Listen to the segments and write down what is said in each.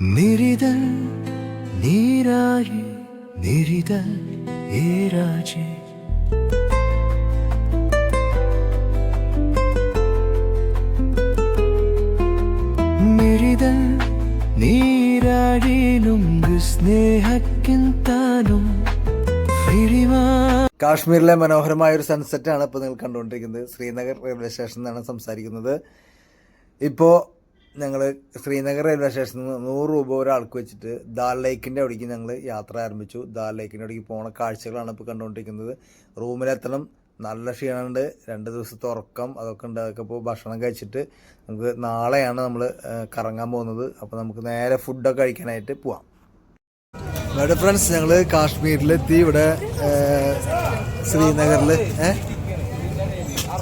നിരിതൻ നീരായി നിരിതൽ ഏരാജേ സ്നേഹക്കിന്താനും വിഴിമാ കാശ്മീരിലെ മനോഹരമായ ഒരു സൺസെറ്റ് ആണ് ഇപ്പോൾ നിങ്ങൾ കണ്ടുകൊണ്ടിരിക്കുന്നത്. ശ്രീനഗർ റെയിൽവേ സ്റ്റേഷനിൽ നിന്നാണ് സംസാരിക്കുന്നത്. ഇപ്പോൾ ഞങ്ങൾ ശ്രീനഗർ റെയിൽവേ സ്റ്റേഷനിൽ നിന്ന് നൂറ് രൂപ ഒരാൾക്ക് വെച്ചിട്ട് ദാൽ ലേക്കിന്റെ അവിടേക്ക് ഞങ്ങൾ യാത്ര ആരംഭിച്ചു. ദാൽ ലേക്കിന്റെ അവിടേക്ക് പോണ കാഴ്ചകളാണ് ഇപ്പോൾ കണ്ടുകൊണ്ടിരിക്കുന്നത്. റൂമിലെത്തണം. നല്ല ക്ഷീണമുണ്ട്. രണ്ട് ദിവസത്തെ ഉറക്കം അതൊക്കെ ഉണ്ട്. അതൊക്കെ ഇപ്പോൾ ഭക്ഷണം കഴിച്ചിട്ട് നമുക്ക് നാളെയാണ് നമ്മൾ കറങ്ങാൻ പോകുന്നത്. അപ്പോൾ നമുക്ക് നേരെ ഫുഡൊക്കെ കഴിക്കാനായിട്ട് പോവാം. ഇവിടെ ഫ്രണ്ട്സ് ഞങ്ങൾ കാശ്മീരിലെത്തി ഇവിടെ ശ്രീനഗറിൽ ഏഹ്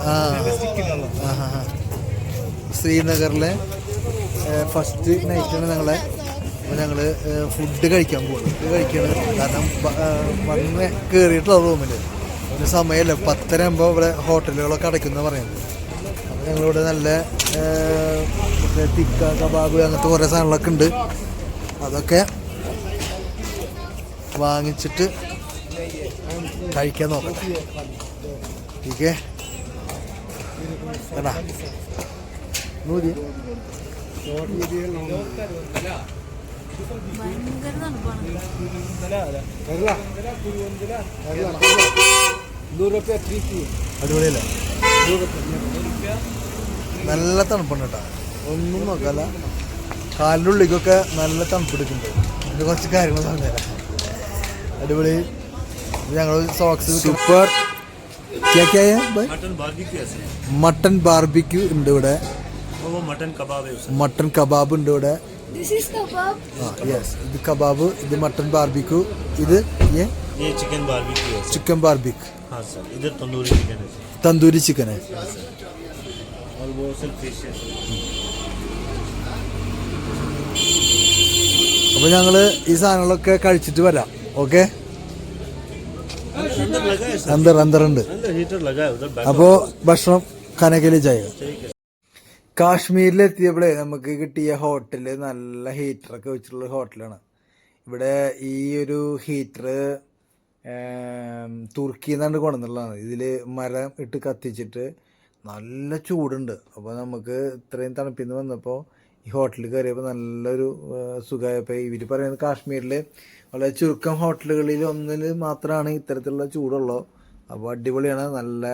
ആ. ശ്രീനഗറിലെ ഫസ്റ്റ് നൈറ്റാണ് ഞങ്ങളെ. ഞങ്ങൾ ഫുഡ് കഴിക്കാൻ പോകും ഫുഡ് കഴിക്കണം. കാരണം വന്ന് കയറിയിട്ടുള്ള റൂമിൽ ഒരു സമയമല്ല പത്തര ആകുമ്പോൾ ഇവിടെ ഹോട്ടലുകളൊക്കെ അടയ്ക്കുന്ന പറയുന്നത്. അപ്പോൾ ഞങ്ങളിവിടെ നല്ല തിക്ക കബാബ് അങ്ങനത്തെ കുറേ സാധനങ്ങളൊക്കെ ഉണ്ട്. അതൊക്കെ വാങ്ങിച്ചിട്ട് കഴിക്കാൻ നോക്കാം ഓക്കെ? എന്നാ നൂതി നല്ല തണുപ്പുണ്ട് കേട്ടോ. ഒന്നും നോക്കാല കാലിന്റെ ഉള്ളിക്കൊക്കെ നല്ല തണുപ്പ് എടുക്കുന്നുണ്ട് എന്റെ കുറച്ച് കാര്യങ്ങൾ പറഞ്ഞുതരാം. അടിപൊളി. ഞങ്ങൾ സോക്സ് സൂപ്പർ മട്ടൺ ബാർബിക്യൂ ഉണ്ട് ഇവിടെ. മട്ടൺ കബാബ് ഉണ്ട് ഇവിടെ. ഇത് കബാബ് ഇത് മട്ടൺ ബാർബിക്യൂ ഇത് chicken barbecue barbecue tandoori chicken അപ്പൊ ഞങ്ങൾ ഈ സാധനങ്ങളൊക്കെ കഴിച്ചിട്ട് വരാം. ഓക്കെ? അന്തർ അന്തറുണ്ട് അപ്പോ ഭക്ഷണം. കനകയിലെ ചെയ്യുക കാശ്മീരിലെത്തിയപ്പോഴേ നമുക്ക് കിട്ടിയ ഹോട്ടൽ നല്ല ഹീറ്ററൊക്കെ വെച്ചിട്ടുള്ള ഹോട്ടലാണ്. ഇവിടെ ഈ ഒരു ഹീറ്റർ തുർക്കിയിൽ നിന്നാണ് കൊണ്ടുവന്നുള്ളതാണ്. ഇതിൽ മരം ഇട്ട് കത്തിച്ചിട്ട് നല്ല ചൂടുണ്ട്. അപ്പോൾ നമുക്ക് ഇത്രയും തണുപ്പിൽ നിന്ന് വന്നപ്പോൾ ഈ ഹോട്ടലിൽ കയറിയപ്പോൾ നല്ലൊരു സുഖമായപ്പോൾ ഇവർ പറയുന്നത് കാശ്മീരിൽ വളരെ ചുരുക്കം ഹോട്ടലുകളിൽ ഒന്നിൽ മാത്രമാണ് ഇത്തരത്തിലുള്ള ചൂടുള്ളൂ. അപ്പോൾ അടിപൊളിയാണ്. നല്ല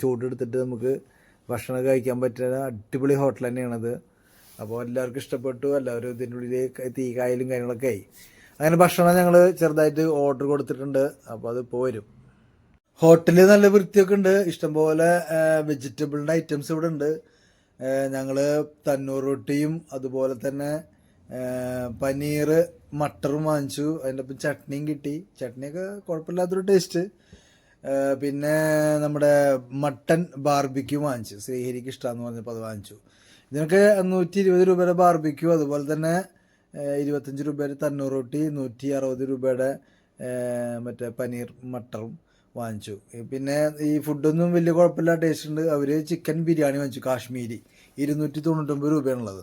ചൂടെടുത്തിട്ട് നമുക്ക് ഭക്ഷണം കഴിക്കാൻ പറ്റുന്ന അടിപൊളി ഹോട്ടൽ തന്നെയാണത്. അപ്പോൾ എല്ലാവർക്കും ഇഷ്ടപ്പെട്ടു. എല്ലാവരും ഇതിന്റെ ഉള്ളിൽ തീ കായലും കാര്യങ്ങളൊക്കെ ആയി. അങ്ങനെ ഭക്ഷണം ഞങ്ങൾ ചെറുതായിട്ട് ഓർഡർ കൊടുത്തിട്ടുണ്ട്. അപ്പോൾ അത് പോരും ഹോട്ടലിൽ നല്ല വൃത്തിയൊക്കെ ഉണ്ട്. ഇഷ്ടംപോലെ വെജിറ്റബിളിന്റെ ഐറ്റംസ് ഇവിടെ ഉണ്ട്. ഞങ്ങൾ തന്നൂർ റൊട്ടിയും അതുപോലെ തന്നെ പനീർ മട്ടറും വാങ്ങിച്ചു. അതിന്റെ ഒപ്പം ചട്നിയും കിട്ടി. ചട്നിയൊക്കെ കുഴപ്പമില്ലാത്തൊരു ടേസ്റ്റ് പിന്നെ നമ്മുടെ മട്ടൻ ബാർബിക്യൂ വാങ്ങിച്ചു. ശ്രീഹരിക്ക് ഇഷ്ടമാന്ന് പറഞ്ഞപ്പോൾ അത് വാങ്ങിച്ചു. ഇതിനൊക്കെ നൂറ്റി ഇരുപത് രൂപയുടെ ബാർബിക്യൂ അതുപോലെ തന്നെ ഇരുപത്തഞ്ച് രൂപയുടെ തന്നൂർ റൊട്ടി നൂറ്റി അറുപത് രൂപയുടെ മറ്റേ പനീർ മട്ടറും വാങ്ങിച്ചു. പിന്നെ ഈ ഫുഡൊന്നും വലിയ കുഴപ്പമില്ല ടേസ്റ്റ് ഉണ്ട്. അവർ ചിക്കൻ ബിരിയാണി വാങ്ങിച്ചു കാശ്മീരി. ഇരുന്നൂറ്റി തൊണ്ണൂറ്റൊമ്പത് രൂപയാണുള്ളത്.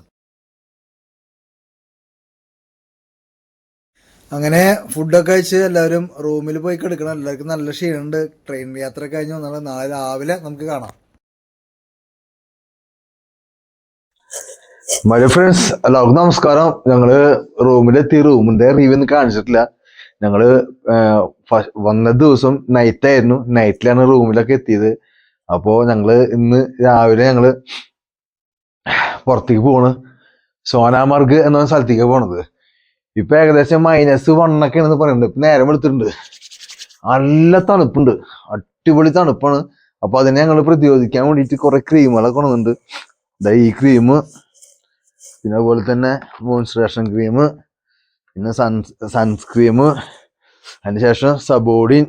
അങ്ങനെ ഫുഡൊക്കെ കഴിച്ച് എല്ലാവരും റൂമിൽ പോയി കിടക്കണം. എല്ലാവർക്കും നല്ല ക്ഷീണമുണ്ട്. ട്രെയിൻ യാത്ര കഴിഞ്ഞ് വന്നാൽ നാളെ രാവിലെ നമുക്ക് കാണാം. മൈ ഫ്രണ്ട്സ് എല്ലാവർക്കും നമസ്കാരം. ഞങ്ങൾ റൂമിലെത്തി. റൂമിന്റെ റിവ്യൂ ഒന്നും കാണിച്ചിട്ടില്ല. ഞങ്ങൾ വന്ന ദിവസം നൈറ്റ് ആയിരുന്നു. നൈറ്റിലാണ് റൂമിലൊക്കെ എത്തിയത്. അപ്പോ ഞങ്ങൾ ഇന്ന് രാവിലെ ഞങ്ങൾ പുറത്തേക്ക് പോണ് സോനാമാർഗ് എന്ന സ്ഥലത്തേക്ക് പോണത്. ഇപ്പൊ ഏകദേശം മൈനസ് വണ്ണൊക്കെയാണെന്ന് പറയുന്നുണ്ട്. ഇപ്പൊ നേരം വെളുത്തിട്ടുണ്ട്. നല്ല തണുപ്പുണ്ട്. അടിപൊളി തണുപ്പാണ്. അപ്പൊ അതിനെ ഞങ്ങൾ പ്രതിരോധിക്കാൻ വേണ്ടിയിട്ട് കുറെ ക്രീമുകളൊക്കെ കൊണ്ടുവന്നിട്ടുണ്ട്. ഡൈ ക്രീം പിന്നെ അതുപോലെ തന്നെ മോൺസ്ട്രേഷൻ ക്രീം പിന്നെ സൺ സൺസ്ക്രീം അതിന് ശേഷം സബോഡിൻ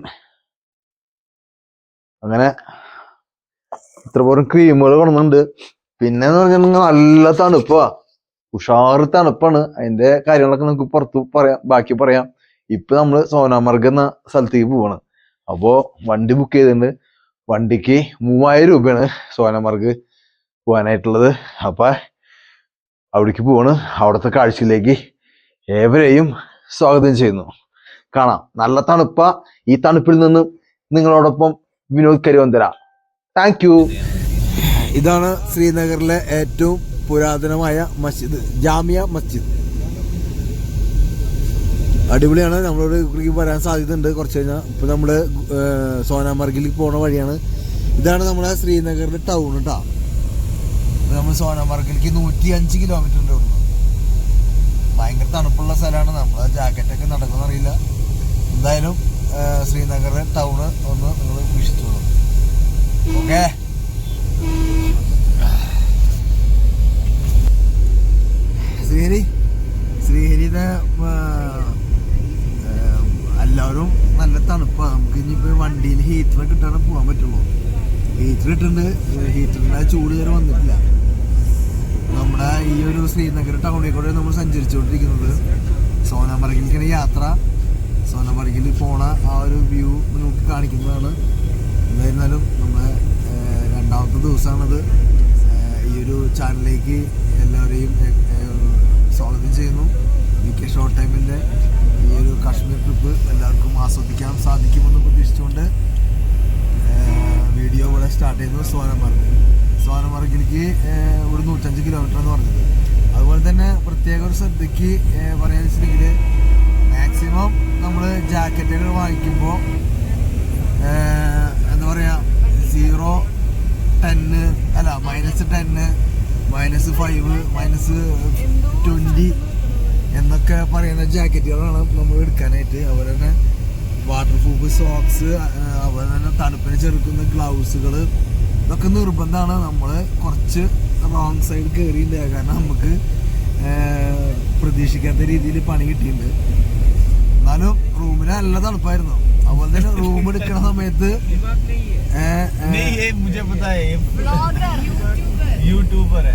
അങ്ങനെ ഇത്ര പോലും ക്രീമുകൾ കൊണ്ടുണ്ട് പിന്നെ എന്ന് പറഞ്ഞിട്ടുണ്ടെങ്കിൽ നല്ല തണുപ്പാ. ഉഷാറ് തണുപ്പാണ്. അതിന്റെ കാര്യങ്ങളൊക്കെ നമുക്ക് പുറത്ത് പറയാം ബാക്കി പറയാം. ഇപ്പൊ നമ്മൾ സോനാമർഗ് എന്ന സ്ഥലത്തേക്ക് പോവാണ്. അപ്പോ വണ്ടി ബുക്ക് ചെയ്തിട്ടുണ്ട്. വണ്ടിക്ക് മൂവായിരം രൂപയാണ് സോനാമർഗ് പോകാനായിട്ടുള്ളത് അപ്പൊ അവിടേക്ക് പോവാണ്. അവിടുത്തെ കാഴ്ചയിലേക്ക് ഏവരെയും സ്വാഗതം ചെയ്യുന്നു. കാണാം. നല്ല തണുപ്പ. ഈ തണുപ്പിൽ നിന്ന് നിങ്ങളോടൊപ്പം വിനോദ് കരുവന്തര. താങ്ക് യു ഇതാണ് ശ്രീനഗറിലെ ഏറ്റവും പുരാതനമായ മസ്ജിദ് ജാമിയ മസ്ജിദ്. അടിപൊളിയാണ്. നമ്മളോട് ഇവിടേക്ക് വരാൻ സാധ്യതയുണ്ട് കുറച്ച് കഴിഞ്ഞാൽ ഇപ്പം നമ്മൾ സോനാമർഗിലേക്ക് പോണ വഴിയാണ്. ഇതാണ് നമ്മുടെ ശ്രീനഗറിന്റെ ടൗൺ കേട്ടോ നമ്മൾ സോനാമർഗിലേക്ക് നൂറ്റി അഞ്ച് കിലോമീറ്റർ ഉണ്ട് ഇവിടുന്ന്. ഭയങ്കര തണുപ്പുള്ള സ്ഥലമാണ്. നമ്മൾ ജാക്കറ്റൊക്കെ നടക്കുന്നറിയില്ല എന്തായാലും ശ്രീനഗറിലെ ടൗണ് ഒന്ന് നിങ്ങൾ വീക്ഷിച്ചോളൂ. ഓക്കേ ശ്രീഹരി ശ്രീഹരിയുടെ ആ, ആ, എല്ലാവരും നല്ല തണുപ്പാണ് നമുക്ക് ഇനിയിപ്പോൾ വണ്ടിയിൽ കിട്ടാതെ പോകാൻ പറ്റുള്ളൂ. ഹീറ്റർ ഇട്ടുണ്ട് ഹീറ്ററിന്റെ ചൂട് കയറി വന്നിട്ടില്ല. നമ്മുടെ ഈ ഒരു ശ്രീനഗർ ടൗണിൽ കൂടെ നമ്മൾ സഞ്ചരിച്ചുകൊണ്ടിരിക്കുന്നത്. സോനാമർഗിലേക്കാണ് യാത്ര. സോനാമർഗിൽ പോണ ആ ഒരു വ്യൂ നമുക്ക് കാണിക്കുന്നതാണ്. എന്തായിരുന്നാലും നമ്മുടെ രണ്ടാമത്തെ ദിവസമാണത്. ഈ ഒരു ചാനലിലേക്ക് ചെയ്യുന്നത് സോനമാർഗ് ഏഹ് ഒരു നൂറ്റഞ്ച് കിലോമീറ്റർ എന്ന് പറഞ്ഞത്. അതുപോലെ തന്നെ പ്രത്യേക ഒരു ശ്രദ്ധയ്ക്ക് പറയാന്ന് വെച്ചിട്ടുണ്ടെങ്കിൽ മാക്സിമം നമ്മൾ ജാക്കറ്റുകൾ വാങ്ങിക്കുമ്പോൾ എന്താ പറയുക സീറോ ടെന്ന് അല്ല മൈനസ് ടെന്ന് മൈനസ് ഫൈവ് മൈനസ് ട്വന്റി എന്നൊക്കെ പറയുന്ന ജാക്കറ്റുകളാണ് നമ്മൾ എടുക്കാനായിട്ട്. അതുപോലെ തന്നെ വാട്ടർ പ്രൂഫ് സോക്സ് അതുപോലെ തന്നെ തണുപ്പിനെ ചെറുക്കുന്ന ഗ്ലൗസുകൾ ഇതൊക്കെ നിർബന്ധമാണ് നമ്മൾ കുറച്ച് റോങ് സൈഡ് കയറിയിട്ടുണ്ട് കാരണം നമുക്ക് പ്രതീക്ഷിക്കാത്ത രീതിയിൽ പണി കിട്ടിയിട്ടുണ്ട്. എന്നാലും റൂമിന് നല്ല തണുപ്പായിരുന്നു. അതുപോലെ തന്നെ റൂം എടുക്കുന്ന സമയത്ത് യൂട്യൂബർ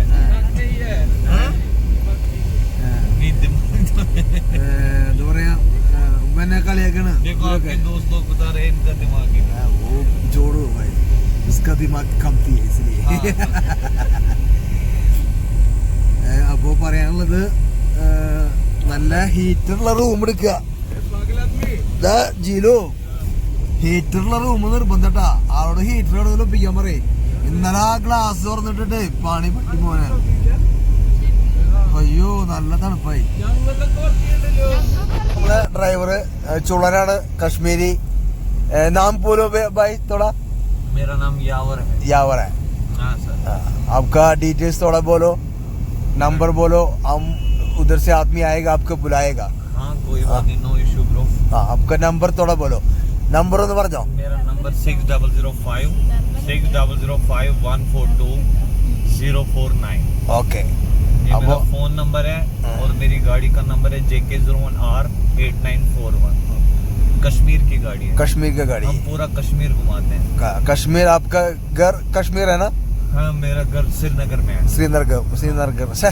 എന്താ പറയാ ഉമ്മ उसका दिमाग कम थी इसलिए ഏഹ്, അപ്പോ പറയാനുള്ളത് ഏഹ്, നല്ല ഹീറ്ററുള്ള റൂം എടുക്കുക ദാ ജീലു ഹീറ്ററുള്ള റൂം നിർബന്ധട്ടാ ആളോട് ഹീറ്റർ എവിടെ ഒപ്പിക്കാൻ പറയേ ഇന്നലെ ആ ഗ്ലാസ് തുറന്നിട്ടിട്ട് പണി പറ്റി പോനെ അയ്യോ നല്ല തണുപ്പായി നമ്മളെ ഡ്രൈവർ ചുളനാണ് കശ്മീരി ഏഹ്, നാം പോലോ ഭായ് തോടാ मेरा नाम यावर है यावर है हाँ सर हाँ, आपका डिटेल्स थोड़ा बोलो नंबर बोलो हम उधर से आदमी आएगा आपको बुलाएगा हाँ कोई बात नहीं नो इशू ब्रो हाँ आपका नंबर थोड़ा बोलो नंबर ഒന്ന് പറഞ്ഞോ मेरा number six double zero five six double zero five one four two zero four nine okay ये अब मेरा वो- फोन नंबर है हाँ। और मेरी गाड़ी का नंबर है JK zero one R eight nine four one Kashmir की गाड़ी है। कश्मीर की गाड़ी। हम पूरा कश्मीर घुमाते हैं। का- कश्मीर आपका घर कश्मीर है ना? हाँ मेरा घर श्रीनगर में है। श्रीनगर श्रीनगर से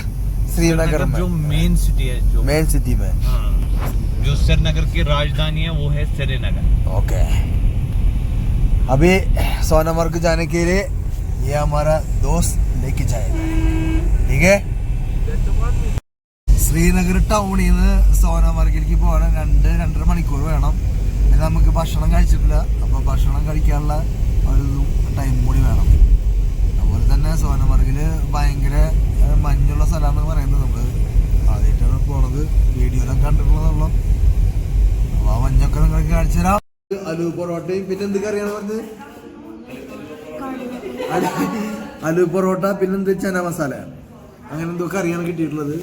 श्रीनगर में। जो मेन सिटी है जो मेन सिटी में। हाँ जो श्रीनगर की राजधानी है वो है श्रीनगर। ओके अभी सोनामर्ग जाने के लिए ये हमारा दोस्त लेके जाएगा। ठीक है? ശ്രീനഗർ ടൗണിൽ നിന്ന് സോനമാർഗിലേക്ക് പോകാൻ രണ്ട് രണ്ടര മണിക്കൂർ വേണം. പിന്നെ നമുക്ക് ഭക്ഷണം കഴിച്ചിട്ടില്ല. അപ്പോൾ ഭക്ഷണം കഴിക്കാനുള്ള ഒരു ടൈം കൂടി വേണം. അതുപോലെ തന്നെ സോനമാർഗിൽ ഭയങ്കര മഞ്ഞുള്ള സ്ഥലമാണെന്ന് പറയുന്നത് നമ്മൾ ആദ്യമായിട്ടാണ് പോണത്. വീഡിയോയിലൊക്കെ കണ്ടിട്ടുള്ളതുള്ളൂ അപ്പോൾ ആ മഞ്ഞൊക്കെ നിങ്ങൾക്ക് കാണിച്ചു തരാം. അലു പൊറോട്ടയും പിന്നെ എന്ത് കറിയാണ് പറഞ്ഞത്? അലു പൊറോട്ട പിന്നെന്ത് ചന മസാല. അങ്ങനെ എന്തോ കറിയാണ് കിട്ടിയിട്ടുള്ളത്.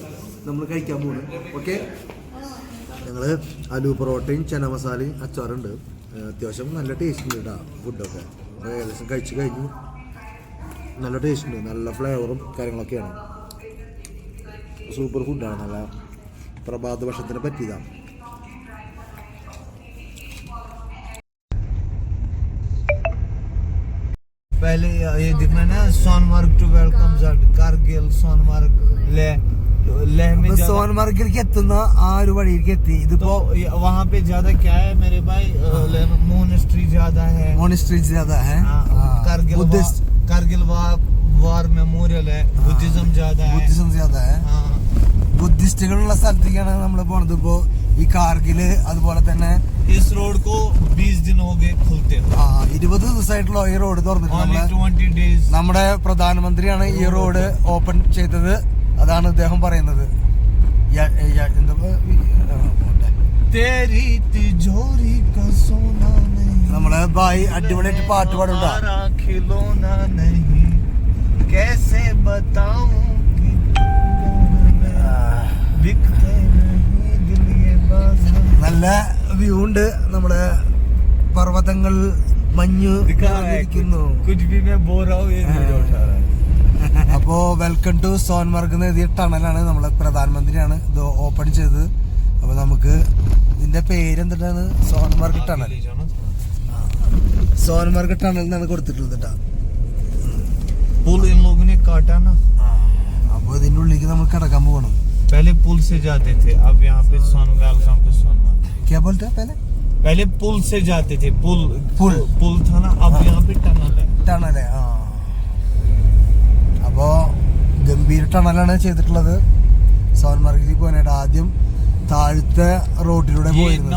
നമ്മൾ കഴിക്കാൻ പോകുന്നത് ഓക്കെ ഞങ്ങൾ അലു പൊറോട്ടയും ചന മസാലയും അച്ചാറുണ്ട് ഏഹ് അത്യാവശ്യം നല്ല ടേസ്റ്റ് ഉണ്ട് കേട്ടോ ഫുഡൊക്കെ അപ്പോൾ ഏകദേശം കഴിച്ച് കഴിഞ്ഞു നല്ല ടേസ്റ്റ് ഉണ്ട് നല്ല ഫ്ലേവറും കാര്യങ്ങളൊക്കെയാണ് സൂപ്പർ ഫുഡാണ് നല്ല പ്രഭാത ഭക്ഷണത്തിന് പറ്റിയതാണ് पहले ये दिखना ना सोनमार्ग टू वेलकम कारगिल सोनमार्ग ले लेह में അപ്പൊ ज्यादा- സോൻമാർഗിലേക്ക് എത്തുന്ന ആ ഒരു വഴിയിലേക്ക് എത്തി ഇതിപ്പോ तो ये- वहाँ पे ज्यादा क्या है मेरे भाई मोनेस्ट्री ज्यादा है മോണിസ്ട്രി ज्यादा है हाँ, कारगिल बुद्धिस्ट वा- कारगिल वार वार मेमोरियल है बुद्धिज्म ज्यादा है बुद्धिज्म ज्यादा है हाँ ബുദ്ധിസ്റ്റുകളുള്ള സ്ഥലത്തേക്കാണ് നമ്മൾ പോണത് ഇപ്പോ ഈ കാർഗില് അതുപോലെ തന്നെ इस रोड को 20 दिन हो गए खुलते हुए ആ, ഇരുപത് ദിവസമായിട്ടുള്ള ഈ റോഡ് തുറന്നിട്ട് ओनली നമ്മളെ 20 days നമ്മുടെ പ്രധാനമന്ത്രിയാണ് ഈ റോഡ് ഓപ്പൺ ചെയ്തത് അതാണ് അദ്ദേഹം പറയുന്നത്. നമ്മളെ ഭായി അടിപൊളിയായിട്ട് പാട്ട് പാടുണ്ടോ നല്ല വ്യൂ ഉണ്ട്. നമ്മുടെ പർവതങ്ങൾ മഞ്ഞ് കുജ്ബി ബോറാവ് അപ്പോ വെൽക്കം ടു സോൻമാർഗ് എന്ന് എഴുതിയ ടണലാണ് നമ്മളെ പ്രധാനമന്ത്രിയാണ്. ഇത് ഓപ്പൺ ചെയ്തത്. അപ്പോൾ നമുക്ക് ഇതിന്റെ പേര് എന്തിട്ടാണ്? സോൻമാർഗ് ടണൽ സോൻമാർഗ് ടണൽ എന്നാണ് കൊടുത്തിട്ടുള്ളത് അപ്പൊ ഇതിന്റെ ഉള്ളിലേക്ക് നമ്മൾ കിടക്കാൻ പോകണം. पहले पुल से जाते थे अब यहाँ पे सोनगाल काम पे सोनमार्ग क्या बोलते हैं पहले? पहले पुल से जाते थे पुल पुल पुल था ना अब पे അപ്പോൾ ഗംഭീര ടണലാണ് ചെയ്തിട്ടുള്ളത്. സോൻമാർഗിലേക്ക് പോകാനായിട്ട് ആദ്യം താഴത്തെ റോഡിലൂടെ പോയിരുന്നത്.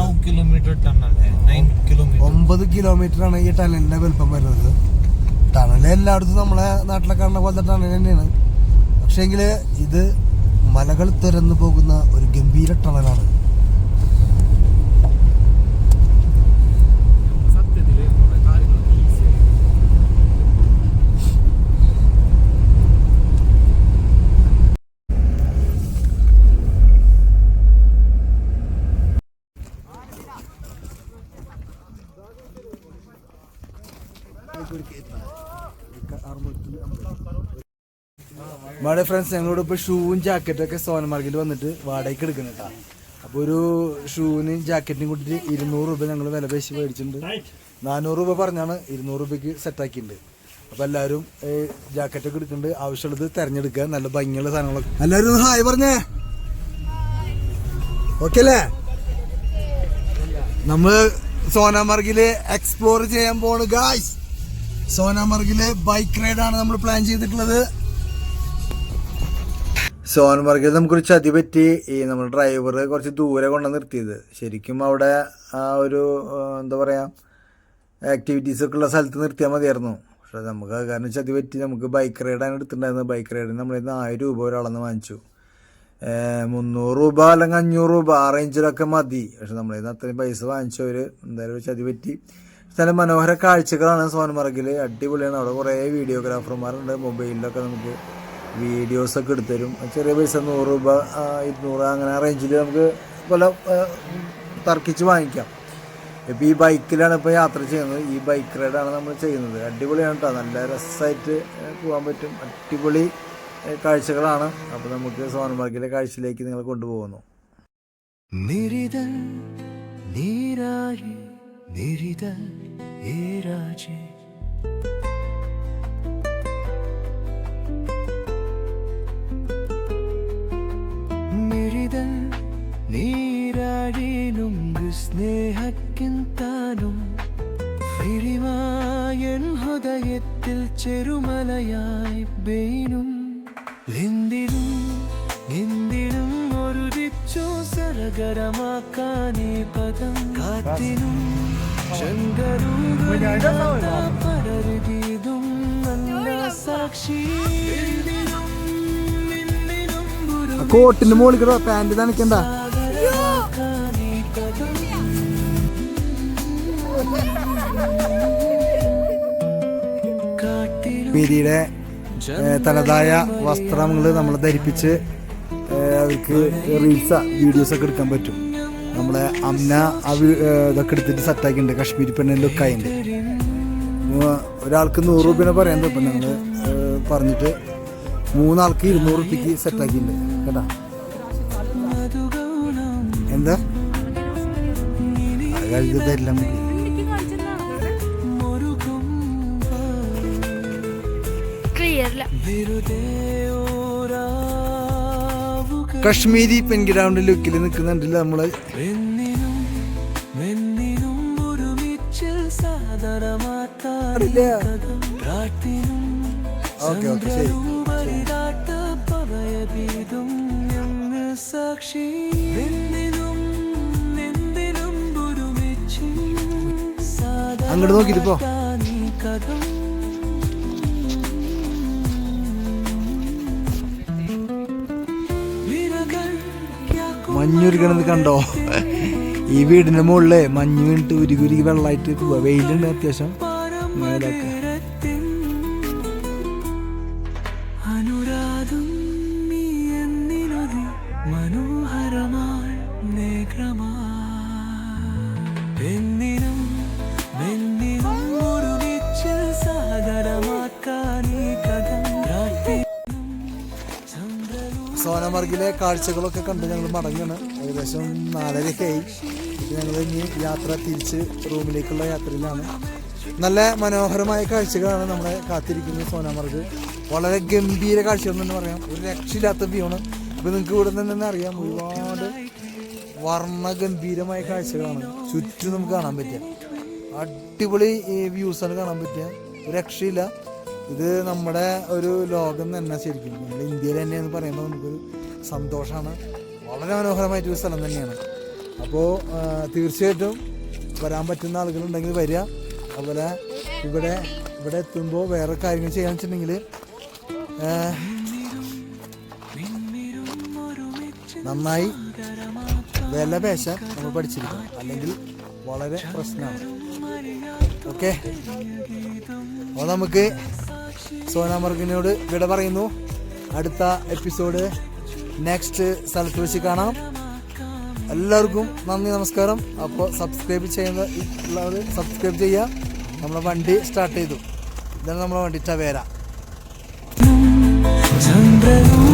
ഒമ്പത് കിലോമീറ്റർ ആണ് ഈ ടണലിന്റെ വലുപ്പം വരുന്നത്. ടണൽ എല്ലായിടത്തും നമ്മളെ നാട്ടിലെ കാണുന്ന പോലത്തെ ടണൽ തന്നെയാണ്. പക്ഷേങ്കിൽ ഇത് മലകൾ തുരന്നു പോകുന്ന ഒരു ഗംഭീര ടണലാണ്. മാഡെ ഫ്രണ്ട്സ് ഞങ്ങളോട് ഇപ്പോൾ ഷൂവും ജാക്കറ്റും ഒക്കെ സോനമാർഗിൽ വന്നിട്ട് വാടകയ്ക്ക് എടുക്കണം കേട്ടോ അപ്പോൾ ഒരു ഷൂവിന് ജാക്കറ്റിനും കൂട്ടിയിട്ട് ഇരുന്നൂറ് രൂപ ഞങ്ങൾ വില പേശി മേടിച്ചിട്ടുണ്ട്. നാനൂറ് രൂപ പറഞ്ഞാണ് ഇരുന്നൂറ് രൂപയ്ക്ക് സെറ്റാക്കിയിട്ടുണ്ട് അപ്പോൾ എല്ലാവരും ജാക്കറ്റൊക്കെ എടുക്കുന്നുണ്ട് ആവശ്യമുള്ളത് തിരഞ്ഞെടുക്കുക. നല്ല ഭംഗിയുള്ള സാധനങ്ങളൊക്കെ. എല്ലാവരും ഒന്ന് ഹായ് പറഞ്ഞേ. ഓക്കെ അല്ലേ? നമ്മൾ സോനാമാർഗിൽ എക്സ്പ്ലോർ ചെയ്യാൻ പോണ് ഗായ്സ് സോനാമാർഗിൽ ബൈക്ക് റൈഡാണ് നമ്മൾ പ്ലാൻ ചെയ്തിട്ടുള്ളത്. സോൻമർഗിൽ നമുക്കൊരു ചതി പറ്റി ഈ നമ്മൾ ഡ്രൈവർ കുറച്ച് ദൂരെ കൊണ്ടു നിർത്തിയത്. ശരിക്കും അവിടെ ആ ഒരു എന്താ പറയുക ആക്ടിവിറ്റീസ് ഒക്കെ ഉള്ള സ്ഥലത്ത് നിർത്തിയാൽ മതിയായിരുന്നു. പക്ഷെ നമുക്ക് കാരണം ചതി പറ്റി നമുക്ക് ബൈക്ക് റൈഡാണ് എടുത്തിട്ടുണ്ടായിരുന്നത്. ബൈക്ക് റൈഡിന് നമ്മളിൽ നിന്ന് ആയിരം രൂപ ഒരാളെന്ന് വാങ്ങിച്ചു. മുന്നൂറ് രൂപ അല്ലെങ്കിൽ അഞ്ഞൂറ് രൂപ ആ റേഞ്ചിലൊക്കെ മതി. പക്ഷെ നമ്മളിൽ നിന്ന് അത്രയും പൈസ വാങ്ങിച്ചവർ എന്തായാലും ചതി പറ്റി. നല്ല മനോഹര കാഴ്ചകളാണ് സോൻമർഗിൽ അടിപൊളിയാണ്. അവിടെ കുറേ വീഡിയോഗ്രാഫർമാരുണ്ട്. മൊബൈലിലൊക്കെ നമുക്ക് വീഡിയോസൊക്കെ എടുത്തരും ചെറിയ പൈസ നൂറ് രൂപ ഇരുന്നൂറ് അങ്ങനെ റേഞ്ചിൽ നമുക്ക് പല തർക്കിച്ച് വാങ്ങിക്കാം. ഇപ്പം ഈ ബൈക്കിലാണ് ഇപ്പോൾ യാത്ര ചെയ്യുന്നത്. ഈ ബൈക്ക് റൈഡാണ് നമ്മൾ ചെയ്യുന്നത്. അടിപൊളിയാണ് കേട്ടോ. നല്ല രസമായിട്ട് പോകാൻ പറ്റും. അടിപൊളി കാഴ്ചകളാണ്. അപ്പോൾ നമുക്ക് സോനമാർഗിലെ കാഴ്ചയിലേക്ക് നിങ്ങൾ കൊണ്ടുപോകുന്നു. നിരിതൽ നീരാഴി നിരിതൽ ഏരാജി മിഴിതൽ നീരാഴിനുങ്ക് സ്നേഹക്കിന്താനും വിരിമായൻ ഹൃദയത്തിൽ ചെറുമലയായി ബെയിനും ലിന്തിലും എന്തിനും ഒരു ദിച്ചു സരകരമാക്കാനീ പദം കാത്തിനും കോട്ടിന്റെ മുകളിൽ കൂടെ പാന്റ് നനയ്ക്കണ്ട. പിരിയുടെ തനതായ വസ്ത്രങ്ങൾ നമ്മൾ ധരിപ്പിച്ച് അവർക്ക് റീൽസ് വീഡിയോസ് ഒക്കെ എടുക്കാൻ പറ്റും. നമ്മളെ അമ്മ ആ ഇതൊക്കെ എടുത്തിട്ട് സെറ്റാക്കിയിട്ടുണ്ട് കാശ്മീരി പെണ്ണിന്റെ ലുക്കായിട്ടുണ്ട് ഒരാൾക്ക് നൂറ് രൂപേനെ പറയാൻ ഇപ്പം ഞങ്ങൾ പറഞ്ഞിട്ട് മൂന്നാൾക്ക് ഇരുന്നൂറ് റുപ്യക്ക് സെറ്റാക്കിയിട്ടുണ്ട് കേട്ടാ? എന്താ? അത് കഴിഞ്ഞ് കശ്മീരി പെൺകിടാവിന്റെ ലുക്കിൽ നിൽക്കുന്നുണ്ടല്ലോ നമ്മൾ. സാക്ഷി അങ്ങോട്ട് നോക്കിയിട്ട് പോ. മഞ്ഞുരുക്കണത് കണ്ടോ? ഈ വീടിന്റെ മുകളിലെ മഞ്ഞ് വീണിട്ട് ഉരുകുരുകി ഉരുകി വെള്ളമായിട്ട് പോവാ. വെയിലുണ്ട് അത്യാവശ്യം. കാഴ്ചകളൊക്കെ കണ്ട് ഞങ്ങൾ മടങ്ങാണ് ഏകദേശം നാലരയൊക്കെ ആയി. ഞങ്ങൾ ഇനി യാത്ര തിരിച്ച് റൂമിലേക്കുള്ള യാത്രയിലാണ്. നല്ല മനോഹരമായ കാഴ്ചകളാണ് നമ്മളെ കാത്തിരിക്കുന്നത് സോനാമർഗ്. വളരെ ഗംഭീര കാഴ്ചകൾ എന്ന് പറയാം. ഒരു രക്ഷയില്ലാത്ത വ്യൂ ആണ് ഇപ്പം നിങ്ങൾക്ക് ഇവിടെ തന്നെ അറിയാം ഒരുപാട് വർണഗംഭീരമായ കാഴ്ചകളാണ്. ചുറ്റും നമുക്ക് കാണാൻ പറ്റുക. അടിപൊളി വ്യൂസാണ് കാണാൻ പറ്റുക. രക്ഷയില്ല. ഇത് നമ്മുടെ ഒരു ലോകം തന്നെ ശരിക്കും. നമ്മുടെ ഇന്ത്യയിൽ തന്നെയെന്ന് പറയുമ്പോൾ നമുക്കൊരു സന്തോഷമാണ് വളരെ മനോഹരമായിട്ടൊരു സ്ഥലം തന്നെയാണ്. അപ്പോൾ തീർച്ചയായിട്ടും വരാൻ പറ്റുന്ന ആളുകളുണ്ടെങ്കിൽ വരിക. അതുപോലെ ഇവിടെ ഇവിടെ എത്തുമ്പോൾ വേറെ കാര്യങ്ങൾ ചെയ്യാൻ വെച്ചിട്ടുണ്ടെങ്കിൽ നന്നായി വില പേശ നമ്മൾ പഠിച്ചിരിക്കണം. അല്ലെങ്കിൽ വളരെ പ്രശ്നമാണ്. ഓക്കെ? അപ്പോൾ നമുക്ക് സോനാമർഗിനോട് വിട പറയുന്നു. അടുത്ത എപ്പിസോഡ് നെക്സ്റ്റ് സ്ഥലത്ത് വെച്ച് കാണാം. എല്ലാവർക്കും നന്ദി നമസ്കാരം. അപ്പോൾ സബ്സ്ക്രൈബ് ചെയ്യുന്ന ഉള്ളവർ സബ്സ്ക്രൈബ് ചെയ്യുക നമ്മളെ വണ്ടി സ്റ്റാർട്ട് ചെയ്തു. ഇതാണ് നമ്മളെ വണ്ടി ടവേര ചന്ദ്രനും